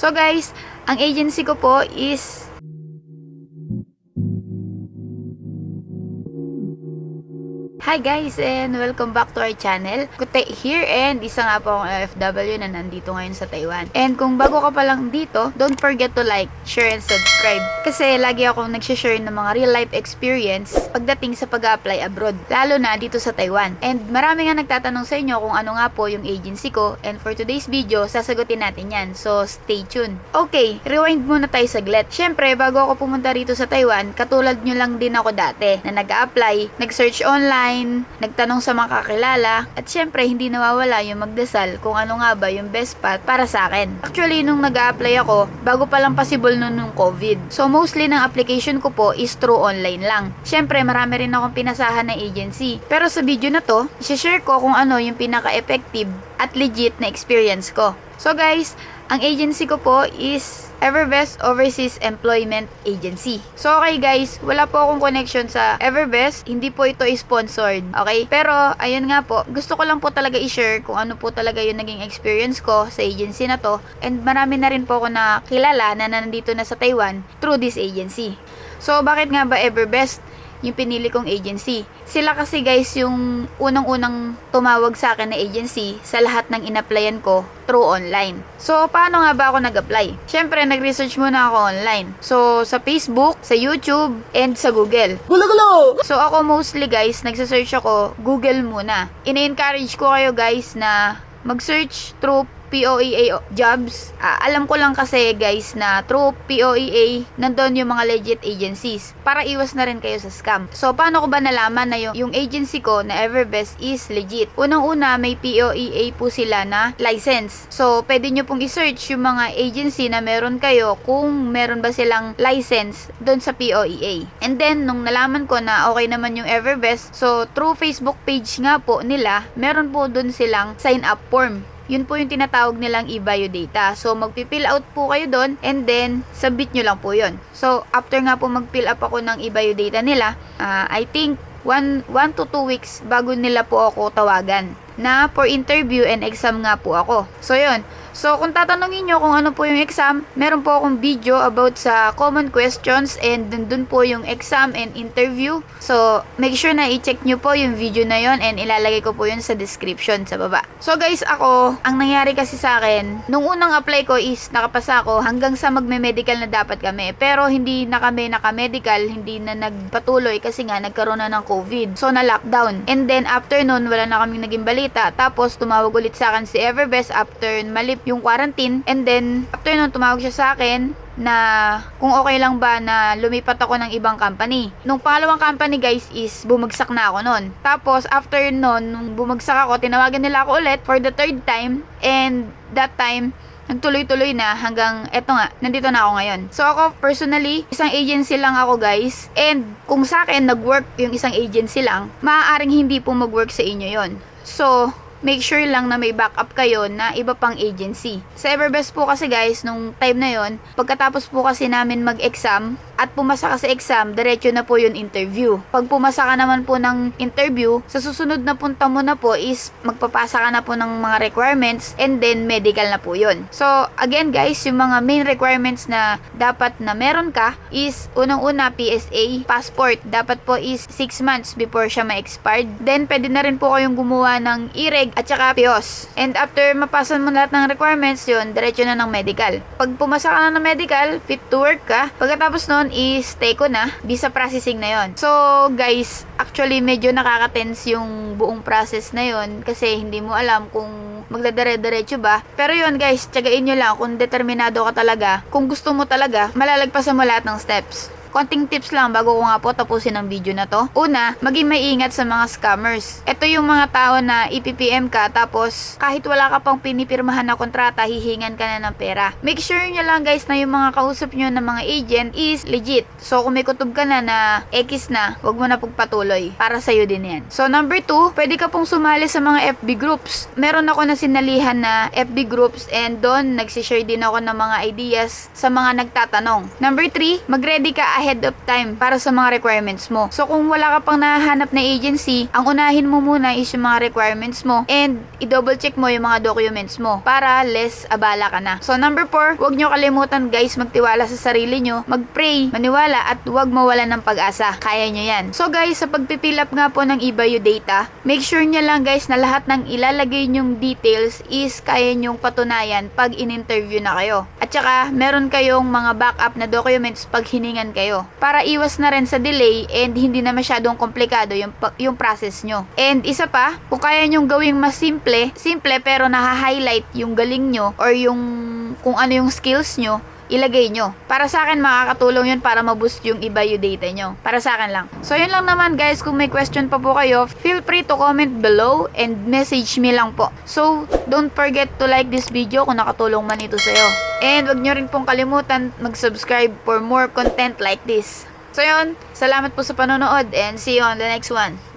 So guys, ang agency ko po is Hi guys and welcome back to our channel. Kute here and isa nga po akong OFW na nandito ngayon sa Taiwan. And kung bago ka pa lang dito, don't forget to like, share, and subscribe. Kasi lagi akong nagsishare ng mga real life experience pagdating sa pag apply abroad. Lalo na dito sa Taiwan. And marami nga nagtatanong sa inyo kung ano nga po yung agency ko. And for today's video, sasagutin natin yan. So stay tuned. Okay, rewind muna tayo saglit. Syempre, bago ako pumunta rito sa Taiwan, katulad nyo lang din ako dati na nag-apply, nag-search online, nagtanong sa mga kakilala, at syempre hindi nawawala yung magdasal kung ano nga ba yung best path para sa akin. Actually, nung nag apply ako, bago pa lang possible nun nung COVID. So mostly ng application ko po is through online lang. Syempre, marami rin akong pinasahan na agency. Pero sa video na to, share ko kung ano yung pinaka-effective at legit na experience ko. So guys, ang agency ko po is Everbest Overseas Employment Agency. So okay guys, wala po akong connection sa Everbest, hindi po ito sponsored, okay? Pero ayun nga po, gusto ko lang po talaga i-share kung ano po talaga yung naging experience ko sa agency na to and marami na rin po ako na kilala na nandito na sa Taiwan through this agency. So bakit nga ba Everbest? Yung pinili kong agency. Sila kasi guys yung unang-unang tumawag sa akin na agency sa lahat ng inapplyan ko through online. So, paano nga ba ako nag-apply? Siyempre, nag-research muna ako online. So, sa Facebook, sa YouTube, and sa Google. Gulo-gulo! So, ako mostly guys, nagsa-search ako Google muna. Ina-encourage ko kayo guys na mag-search through POEA jobs. Ah, alam ko lang kasi guys na through POEA nandun yung mga legit agencies para iwas na rin kayo sa scam. So paano ko ba nalaman na yung, yung agency ko na Everbest is legit? Unang-una may POEA po sila na license. So pwede nyo pong i-search yung mga agency na meron kayo kung meron ba silang license doon sa POEA. And then nung nalaman ko na okay naman yung Everbest, so through Facebook page nga po nila, meron po doon silang sign up form yun po yung tinatawag nilang e-bio data. So, magpi-fill out po kayo doon and then, submit nyo lang po yun. So, after nga po mag-fill up ako ng e-bio nila, uh, I think 1 to 2 weeks bago nila po ako tawagan na for interview and exam nga po ako. So, yun. So, kung tatanungin nyo kung ano po yung exam, meron po akong video about sa common questions and dun, po yung exam and interview. So, make sure na i-check nyo po yung video na yon and ilalagay ko po yun sa description sa baba. So, guys, ako, ang nangyari kasi sa akin, nung unang apply ko is nakapasa ako hanggang sa magme-medical na dapat kami. Pero hindi na kami naka-medical, hindi na nagpatuloy kasi nga nagkaroon na ng COVID. So, na-lockdown. And then, after nun, wala na kaming naging balita. Tapos, tumawag ulit sa akin si Everbest after malip yung quarantine. And then, after nun, tumawag siya sa akin na kung okay lang ba na lumipat ako ng ibang company. Nung pangalawang company guys is bumagsak na ako noon. Tapos after noon, nung bumagsak ako, tinawagan nila ako ulit for the third time and that time nagtuloy-tuloy na hanggang eto nga, nandito na ako ngayon. So ako personally, isang agency lang ako guys. And kung sa akin nag-work yung isang agency lang, maaaring hindi po mag-work sa inyo yon. So, make sure lang na may backup kayo na iba pang agency. Sa Everbest po kasi guys, nung time na yon, pagkatapos po kasi namin mag-exam at pumasa ka sa exam, diretso na po yun interview. Pag pumasa ka naman po ng interview, sa susunod na punta mo na po is magpapasa ka na po ng mga requirements and then medical na po yun. So, again guys, yung mga main requirements na dapat na meron ka is unang-una PSA, passport. Dapat po is 6 months before siya ma-expired. Then, pwede na rin po kayong gumawa ng IREG at saka PIOS. And after mapasa mo lahat ng requirements yun, diretso na ng medical. Pag pumasa ka na ng medical, fit to work ka. Pagkatapos nun is take ko na, visa processing na yon. So, guys, actually medyo nakaka-tense yung buong process na yon kasi hindi mo alam kung magdadire-diretso ba. Pero yun guys, tiyagain nyo lang kung determinado ka talaga. Kung gusto mo talaga, malalagpasan mo lahat ng steps. Konting tips lang bago ko nga po tapusin ang video na to. Una, maging maingat sa mga scammers. Ito yung mga tao na ipipm ka tapos kahit wala ka pang pinipirmahan na kontrata, hihingan ka na ng pera. Make sure nyo lang guys na yung mga kausap nyo ng mga agent is legit. So kung may kutob ka na na X na, wag mo na pagpatuloy. Para sa'yo din yan. So number 2, pwede ka pong sumali sa mga FB groups. Meron ako na sinalihan na FB groups and doon nagsishare din ako ng mga ideas sa mga nagtatanong. Number 3, mag-ready ka ahead of time para sa mga requirements mo. So kung wala ka pang nahanap na agency, ang unahin mo muna is yung mga requirements mo and i-double check mo yung mga documents mo para less abala ka na. So number 4, huwag nyo kalimutan guys magtiwala sa sarili nyo, mag-pray, maniwala at huwag mawala ng pag-asa. Kaya nyo yan. So guys, sa pagpipil up nga po ng eBayo data, make sure nyo lang guys na lahat ng ilalagay nyong details is kaya nyong patunayan pag in-interview na kayo. At saka, meron kayong mga backup na documents pag hiningan kayo. Para iwas na rin sa delay and hindi na masyadong komplikado yung, yung process nyo. And isa pa, kung kaya nyong gawing mas simple, simple pero naha-highlight yung galing nyo or yung kung ano yung skills nyo, ilagay nyo. Para sa akin, makakatulong yun para ma-boost yung iba yung data nyo. Para sa akin lang. So, yun lang naman guys. Kung may question pa po kayo, feel free to comment below and message me lang po. So, don't forget to like this video kung nakatulong man ito sa'yo. And wag nyo rin pong kalimutan mag-subscribe for more content like this. So, yun. Salamat po sa panonood and see you on the next one.